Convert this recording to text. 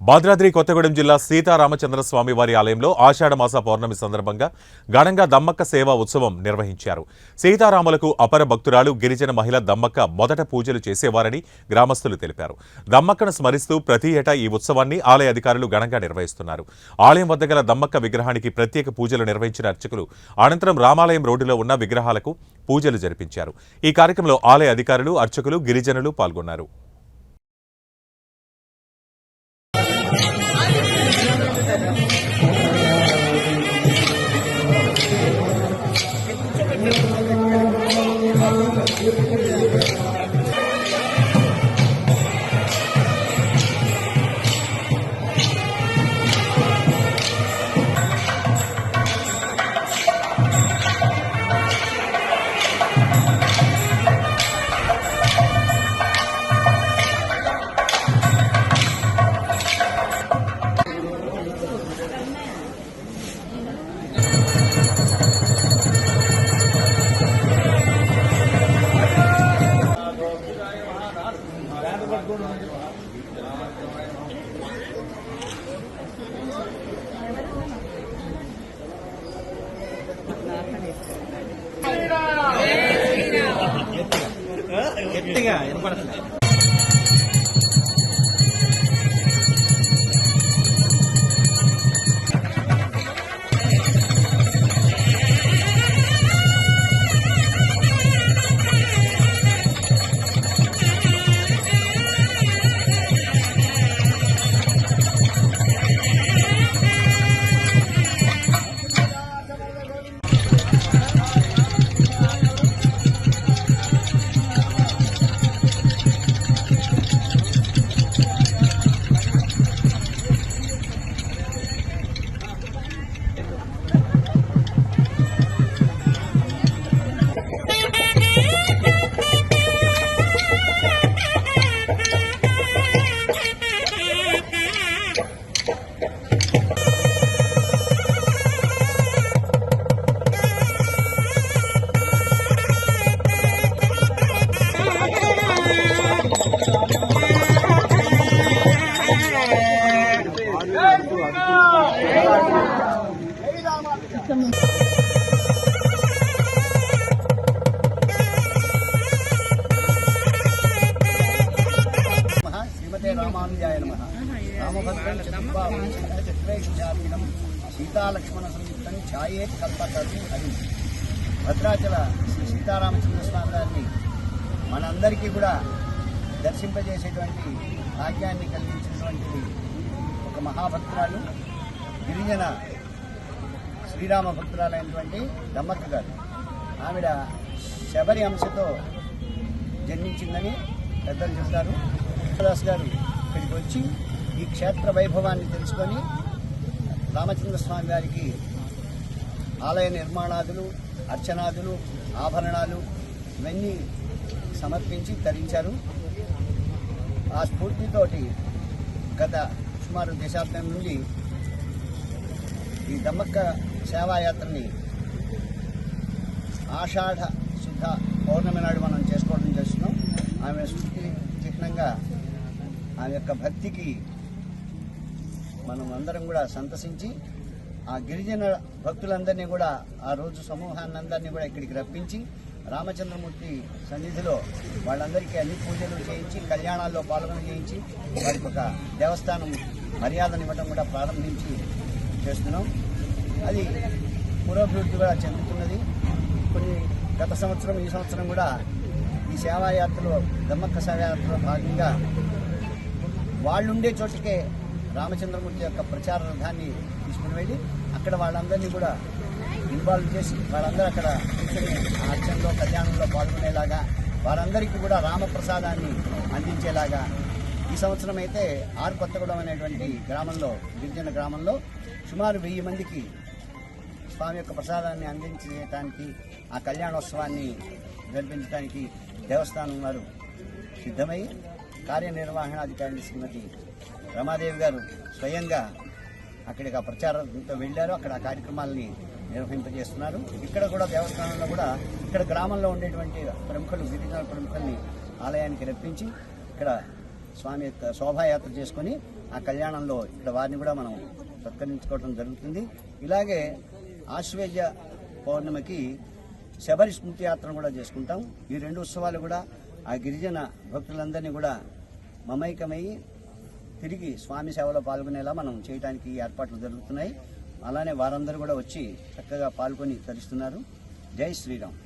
భద్రాద్రి కొత్తగూడెం జిల్లా సీతారామచంద్ర స్వామి వారి ఆలయంలో ఆషాఢమాస పౌర్ణమి సందర్భంగా ఘనంగా దమ్మక్క సేవా ఉత్సవం నిర్వహించారు. సీతారాములకు అపర భక్తురాలు గిరిజన మహిళ దమ్మక్క మొదట పూజలు చేసేవారని గ్రామస్తులు తెలిపారు. దమ్మక్కను స్మరిస్తూ ప్రతి ఏటా ఈ ఉత్సవాన్ని ఆలయ అధికారులు ఘనంగా నిర్వహిస్తున్నారు. ఆలయం వద్ద గల దమ్మక్క విగ్రహానికి ప్రత్యేక పూజలు నిర్వహించిన అర్చకులు అనంతరం రామాలయం రోడ్డులో ఉన్న విగ్రహాలకు పూజలు జరిపించారు. ఈ కార్యక్రమంలో ఆలయ అధికారులు అర్చకులు గిరిజనులు పాల్గొన్నారు. എത്തുക എന്ന് പറഞ്ഞില്ല రామానుజాయ నమ. రామభద్రం చతుర్వేషాపీడం సీతాలక్ష్మణ సంయుక్తం ఛాయే కల్పతది అని భద్రాచల శ్రీ సీతారామచంద్ర స్వామి గారిని మనందరికీ కూడా దర్శింపజేసేటువంటి భాగ్యాన్ని కలిగించినటువంటిది ఒక మహాభక్తురాలు గిరిజన శ్రీరామ భక్తురాలైనటువంటి దమ్మక్క గారు. ఆవిడ శబరి అంశతో జన్మించిందని పెద్దలు చెప్తారు దాస్ గారు ఇక్కడికి వచ్చి ఈ క్షేత్ర వైభవాన్ని తెలుసుకొని రామచంద్ర స్వామి గారికి ఆలయ నిర్మాణాదులు అర్చనాదులు ఆభరణాలు ఇవన్నీ సమర్పించి ధరించారు ఆ స్ఫూర్తితోటి గత సుమారు దశాబ్దం నుండి ఈ దమ్మక్క సేవాయాత్రని ఆషాఢ శుద్ధ పౌర్ణమి నాడు మనం చేసుకోవడం చేస్తున్నాం. ఆమె స్మృతి చిహ్నంగా ఆమె యొక్క భక్తికి మనం అందరం కూడా సంతసించి ఆ గిరిజన భక్తులందరినీ కూడా ఆ రోజు సమూహాన్ని అందరినీ కూడా ఇక్కడికి రప్పించి రామచంద్రమూర్తి సన్నిధిలో వాళ్ళందరికీ అన్ని పూజలు చేయించి కళ్యాణాల్లో పాల్గొన చేయించి వారికి ఒక దేవస్థానం మర్యాదనివ్వడం కూడా ప్రారంభించి చేస్తున్నాం. అది పురోభివృద్ధి కూడా చెందుతున్నది. కొన్ని గత సంవత్సరం ఈ సంవత్సరం కూడా ఈ సేవాయాత్రలో దమ్మక్క సేవాయాత్రలో భాగంగా వాళ్ళుండే చోటికే రామచంద్రమూర్తి యొక్క ప్రచార రథాన్ని తీసుకుని వెళ్ళి అక్కడ వాళ్ళందరినీ కూడా ఇన్వాల్వ్ చేసి వాళ్ళందరూ అక్కడ కూర్చొని అర్చనలో కళ్యాణంలో పాల్గొనేలాగా వారందరికీ కూడా రామప్రసాదాన్ని అందించేలాగా ఈ సంవత్సరం అయితే ఆరు కొత్తగూడెం అనేటువంటి గ్రామంలో గిరిజన గ్రామంలో సుమారు వెయ్యి మందికి స్వామి యొక్క ప్రసాదాన్ని అందించడానికి ఆ కళ్యాణోత్సవాన్ని జరిపించడానికి దేవస్థానం వారు సిద్ధమై కార్యనిర్వహణాధికారిని శ్రీమతి రమాదేవి గారు స్వయంగా అక్కడికి ఆ ప్రచారంతో వెళ్ళారు. అక్కడ ఆ కార్యక్రమాలని నిర్వహింపజేస్తున్నారు. ఇక్కడ కూడా దేవస్థానంలో కూడా ఇక్కడ గ్రామంలో ఉండేటువంటి ప్రముఖులు గిరిజన ప్రముఖుల్ని ఆలయానికి రప్పించి ఇక్కడ స్వామి యొక్క శోభాయాత్ర చేసుకొని ఆ కళ్యాణంలో ఇక్కడ వారిని కూడా మనం సత్కరించుకోవడం జరుగుతుంది. ఇలాగే ఆశ్వేజ పౌర్ణమికి శబరి స్మృతి యాత్రను కూడా చేసుకుంటాం. ఈ రెండు ఉత్సవాలు కూడా ఆ గిరిజన భక్తులందరినీ కూడా మమైకమై తిరిగి స్వామి సేవలో పాల్గొనేలా మనం చేయడానికి ఈ ఏర్పాట్లు జరుగుతున్నాయి. అలానే వారందరూ కూడా వచ్చి చక్కగా పాల్గొని తరిస్తున్నారు. జై శ్రీరామ్.